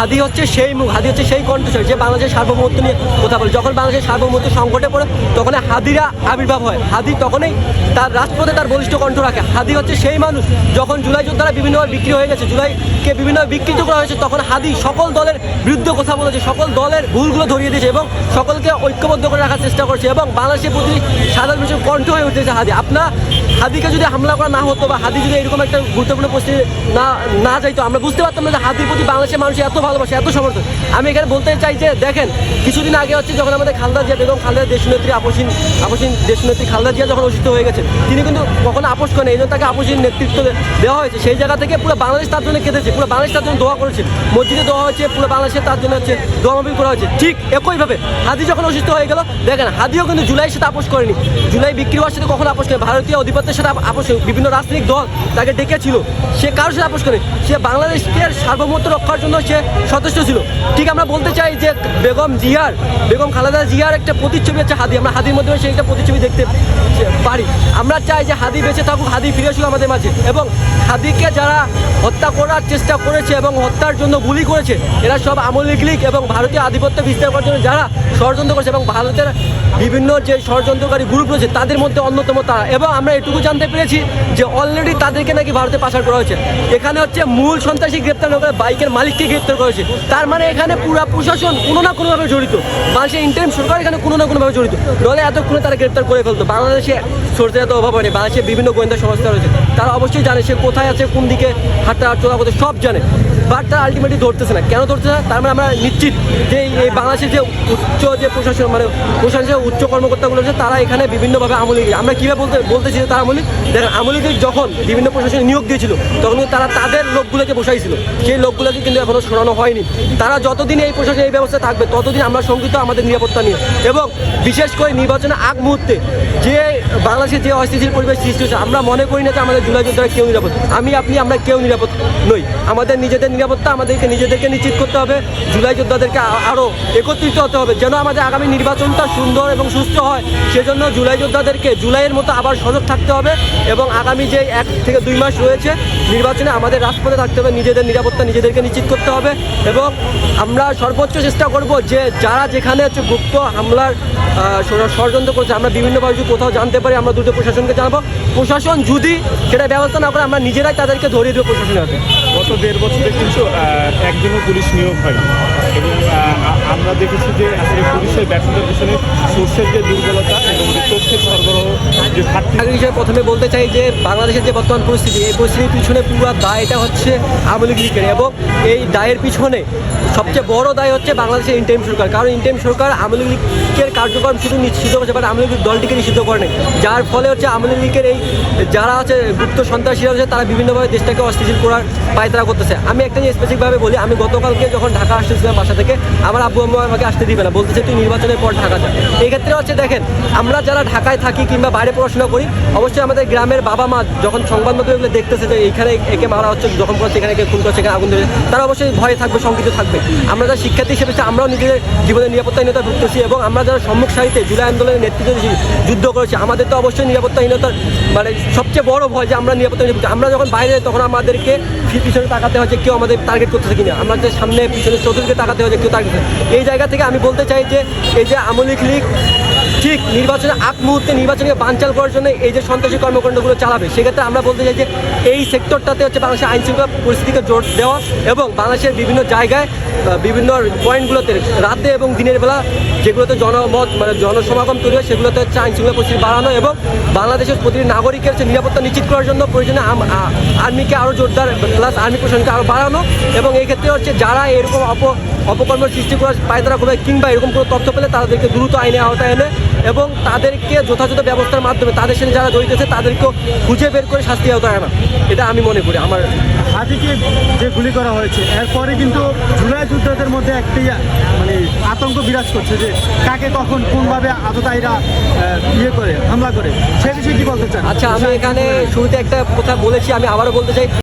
হাদি হচ্ছে সেই মুখ হাদি হচ্ছে সেই কণ্ঠস্বর যে বাংলাদেশের সার্বভৌমত্ব নিয়ে কথা বলে। যখন বাংলাদেশের সার্বভৌমত্ব সংকটে পড়ে তখন হাদিরা আবির্ভাব হয়। হাদি তখনই তার রাজপথে তার বলিষ্ঠ কণ্ঠ রাখে। হাদি হচ্ছে সেই মানুষ, যখন জুলাই যোদ্ধারা বিভিন্নভাবে বিক্রি হয়ে গেছে, জুলাইকে বিভিন্নভাবে বিকৃত করা হয়েছে, তখন হাদি সকল দলের বিরুদ্ধে কথা বলেছে, সকল দলের ভুলগুলো ধরিয়ে দিয়েছে এবং সকলকে ঐক্যবদ্ধ করে রাখার চেষ্টা করছে এবং বাংলাদেশের প্রতি সাধারণ মানুষের কণ্ঠ হয়ে উঠেছে হাদি। আপনার হাদিকে যদি হামলা করা না হতো বা হাদি যদি এরকম একটা গুরুত্বপূর্ণ পরিস্থিতি না না যাইতো, আমরা বুঝতে পারতাম না যে হাদির প্রতি বাংলাদেশের মানুষ এত ভালোবাসে, এত সমর্থন। আমি এখানে বলতে চাই যে, দেখেন, কিছুদিন আগে হচ্ছে যখন আমাদের খালদা জিয়া বেগম খালদা দেশনেত্রী আপসীন আপসীন দেশনেত্রী খালদা জিয়া যখন অসুস্থ হয়ে গেছে তিনি কিন্তু কখনো আপোষ করেন এই জন্য তাকে আপসীন নেতৃত্ব দেওয়া হয়েছে। সেই জায়গা থেকে পুরো বাংলাদেশ তার জন্য কেঁদেছে, পুরো বাংলাদেশ তার জন্য দোয়া করেছে। মসজিদে দোয়া হয়েছে, পুরো বাংলাদেশে তার জন্য হচ্ছে দোয়া মাহফিল করা হয়েছে। ঠিক একইভাবে, হাদি যখন অসুস্থ হয়ে গেল, দেখেন, হাদিও কিন্তু জুলাইয়ের সাথে আপোষ করেনি। জুলাই বিক্রি হওয়ার সাথে কখনো আপোষ করে ভারতীয় অধিপত্যের সাথে আপোষ বিভিন্ন রাজনৈতিক দল তাকে ডেকেছিল। সে কারোর সাথে আপোষ করে সে বাংলাদেশের সার্বভৌমত্ব রক্ষার জন্য সে সচেষ্ট ছিল। ঠিক আমরা বলতে চাই যে বেগম জিয়ার, বেগম খালেদা জিয়ার একটা প্রতিচ্ছবি হচ্ছে হাদি। আমরা হাদির মধ্যে সেই একটা প্রতিচ্ছবি দেখতে পারি। আমরা চাই যে হাদি বেঁচে থাকুক, হাদি ফিরে আসুক আমাদের মাঝে। এবং হাদিকে যারা হত্যা করার চেষ্টা করেছে এবং হত্যার জন্য গুলি করেছে, এরা সব আমলিক লীগ এবং ভারতীয় আধিপত্য বিস্তার করার জন্য যারা ষড়যন্ত্র করেছে এবং ভারতের বিভিন্ন যে ষড়যন্ত্রকারী গ্রুপ রয়েছে, তাদের মধ্যে অন্যতম তারা। এবং আমরা এটুকু জানতে পেরেছি যে অলরেডি তাদেরকে নাকি ভারতে পাচার করা হয়েছে। এখানে হচ্ছে মূল সন্ত্রাসী গ্রেপ্তার না করে বাইকের মালিককে গ্রেপ্তার করেছে। তার মানে এখানে পুরা প্রশাসন কোনো না কোনোভাবে জড়িত। বাংলাদেশের ইন্টারিম সরকার এখানে কোনো না কোনোভাবে জড়িত। দলে এতক্ষণে তারা গ্রেপ্তার করে ফেলতো। বাংলাদেশে সোর্সের অভাব হয়নি, বাংলাদেশে বিভিন্ন গোয়েন্দা সংস্থা রয়েছে। তারা অবশ্যই জানে সে কোথায় আছে, কোন দিকে হাঁটা চলা করতে সব জানে। বাট তারা আলটিমেটলি ধরতেছে না। কেন ধরতেছে না? তার মানে আমরা নিশ্চিত যে এই বাংলাদেশের যে উচ্চ যে প্রশাসন মানে প্রশাসনের উচ্চ কর্মকর্তাগুলো আছে তারা এখানে বিভিন্নভাবে আমলি আমরা কীভাবে বলতে বলতেছি যে তারা আমলি দেখেন, আমলিদের যখন বিভিন্ন প্রশাসনে নিয়োগ দিয়েছিল, তখন তারা তাদের লোকগুলোকে বসাইছিল। সেই লোকগুলোকে কিন্তু এখনও সরানো হয়নি। তারা যতদিন এই প্রশাসন এই ব্যবস্থা থাকবে, ততদিন আমরা শঙ্কিত আমাদের নিরাপত্তা নিয়ে। এবং বিশেষ করে নির্বাচনের আগ মুহূর্তে যে বাংলাদেশের যে অস্থিতিশীল পরিবেশ সৃষ্টি হচ্ছে, আমরা মনে করি না যে আমাদের জুলাই যোদ্ধারা কেউ নিরাপদ। আমি, আপনি, আমরা কেউ নিরাপদ। নই। আমাদের নিজেদের নিরাপত্তা আমাদেরকে নিজেদেরকে নিশ্চিত করতে হবে। জুলাই যোদ্ধাদেরকে আরও একত্রিত হতে হবে। যেন আমাদের আগামী নির্বাচনটা সুন্দর এবং সুস্থ হয়, সেজন্য জুলাই যোদ্ধাদেরকে জুলাইয়ের মতো আবার সজাগ থাকতে হবে এবং আগামী যে এক থেকে দুই মাস রয়েছে, নির্বাচনে আমাদের রাজপথে থাকতে হবে, নিজেদের নিরাপত্তা নিজেদেরকে নিশ্চিত করতে হবে এবং আমরা সর্বোচ্চ চেষ্টা করব যে যারা যেখানে হচ্ছে গুপ্ত হামলার ষড়যন্ত্র করছে, আমরা বিভিন্নভাবে যদি কোথাও জানতে পারি, আমরা দুটো প্রশাসনকে জানাব। প্রশাসন যদি সেটা ব্যবস্থা না করে, আমরা নিজেরাই তাদেরকে ধরিয়ে দেবো প্রশাসনের হাতে। গত দেড় বছরে কিন্তু একজনও পুলিশ নিয়োগ হয়নি। এবং আমরা দেখেছি যে আসলে পুলিশের ব্যর্থতার পিছনে সোর্সের যে দুর্বলতা এবং যে তথ্যের সরবরাহ, যে ঘাটতি হিসেবে প্রথমে বলতে চাই যে বাংলাদেশের যে বর্তমান পরিস্থিতি, এই পরিস্থিতির পিছনে পুরো দায় এটা হচ্ছে আওয়ামী লীগ লীগের এবং এই দায়ের পিছনে সবচেয়ে বড় দায় হচ্ছে বাংলাদেশের ইন্টারিম সরকার। কারণ ইন্টারিম সরকার আওয়ামী লীগের কার্যক্রম শুধু নিশ্চিত করেছে, বাট আওয়ামী লীগ দলটিকে নিষিদ্ধ করে যার ফলে হচ্ছে আওয়ামী লীগের এই যারা আছে, গুপ্ত সন্ত্রাসীরা রয়েছে তারা বিভিন্নভাবে দেশটাকে অস্থিতিশীল করার পায়তারা করতেছে। আমি একটা জিনিস স্পেসিফিকভাবে বলি, আমি গতকালকে যখন ঢাকা আসতেছিলাম বাসা থেকে, আমার আব্বু আম্মু আমাকে আসতে দিবে না, বলতেছে তুই নির্বাচনের পর ঢাকা যা। এই ক্ষেত্রে হচ্ছে দেখেন, আমরা যারা ঢাকায় থাকি কিংবা বাইরে পড়াশোনা করি, অবশ্যই আমাদের গ্রামের বাবা মা যখন সংবাদ মাধ্যমে দেখতেছে যে এইখানে একে মারা হচ্ছে, যখন করছে এখানে একে খুন করছে, এখানে আগুন ধরেছে, তারা অবশ্যই ভয়ে থাকবে, শঙ্কিত থাকবে। আমরা যারা শিক্ষার্থী হিসেবে আমরাও নিজেদের জীবনের নিরাপত্তাহীনতা ভুগতেছি এবং আমরা যারা সম্মুখ সারিতে জুলাই আন্দোলনের নেতৃত্ব যুদ্ধ করেছি, আমাদের তো অবশ্যই নিরাপত্তাহীনতার মানে সবচেয়ে বড় ভয় যে আমরা নিরাপত্তাহীন আমরা যখন বাইরে যাই, তখন আমাদেরকে পিছনে তাকাতে হয় যে কেউ আমাদের টার্গেট করতেছে কিনা। আমরা যে সামনে, পিছনে চতুর্দিকে তাকাতে হয় যে কেউ টার্গেট এই জায়গা থেকে আমি বলতে চাই যে, এই যে আমলিক লীগ ঠিক নির্বাচনের আগ মুহূর্তে নির্বাচনকে বানচাল করার জন্য এই যে সন্ত্রাসী কর্মকাণ্ডগুলো চালাবে, সেক্ষেত্রে আমরা বলতে চাই যে এই সেক্টরটাতে হচ্ছে বাংলাদেশের আইন শৃঙ্খলা পরিস্থিতিকে জোর দেওয়া এবং বাংলাদেশের বিভিন্ন জায়গায় বিভিন্ন পয়েন্টগুলোতে রাতে এবং দিনের বেলা যেগুলোতে জনমত মানে জনসমাগম তৈরি হয়, সেগুলোতে হচ্ছে আইন শৃঙ্খলা পরিস্থিতি বাড়ানো এবং বাংলাদেশের প্রতিটি নাগরিকের হচ্ছে নিরাপত্তা নিশ্চিত করার জন্য প্রয়োজনে আর্মিকে আরও জোরদার প্লাস আর্মি প্রশাসনকে আরও বাড়ানো এবং এই ক্ষেত্রে হচ্ছে যারা এরকম অপ, অপকর্মের সৃষ্টি করার পায়তারা করবে কিংবা এরকম কোনো তথ্য পেলে তাদেরকে দ্রুত আইনে আওতায় এনে এবং তাদেরকে যথাযথ ব্যবস্থার মাধ্যমে তাদের সাথে যারা জড়িত আছে তাদেরকেও খুঁজে বের করে শাস্তি আওতায় আনা এটা আমি মনে করি আমার হাতিকে যে গুলি করা হয়েছে এরপরে কিন্তু জুলাই যুদ্ধদের মধ্যে একটি মানে আতঙ্ক বিরাজ করছে যে কাকে কখন কোনভাবে আততায়ীরা ইয়ে করে হামলা করে সে বিষয়ে কি বলতে চান? আচ্ছা আমি এখানে শুরুতে একটা কথা বলেছি আমি আবারও বলতে চাই।